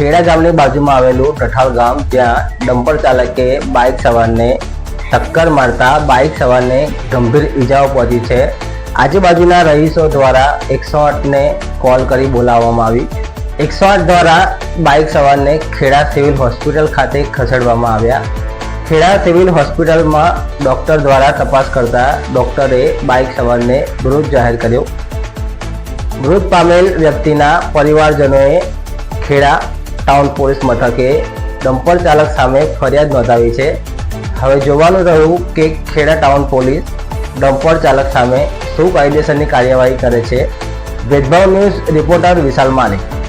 ખેડા ગામની બાજુમાં આવેલું ટઠાલ ગામ, ત્યાં ડમ્પર ચાલકે બાઇક સવારને ટક્કર મારતા બાઇક સવારને ગંભીર ઈજાઓ પહોંચી છે. આજુબાજુના રહીશો દ્વારા એકસો આઠને કોલ કરી બોલાવવામાં આવી. એકસો આઠ દ્વારા બાઇક સવારને ખેડા સિવિલ હોસ્પિટલ ખાતે ખસેડવામાં આવ્યા. ખેડા સિવિલ હોસ્પિટલમાં ડૉક્ટર દ્વારા તપાસ કરતા ડૉક્ટરે બાઇક સવારને મૃત જાહેર કર્યો. મૃત પામેલ વ્યક્તિના પરિવારજનોએ ખેડા ટાઉન પોલીસ મથકે ડમ્પર ચાલક સામે ફરિયાદ નોંધાવી છે. હવે જોવાનું રહ્યું કે ખેડા ટાઉન પોલીસ ડમ્પર ચાલક સામે શું કાયદેસરની કાર્યવાહી કરે છે. ભેદભાવ ન્યૂઝ રિપોર્ટર વિશાલ માલિક.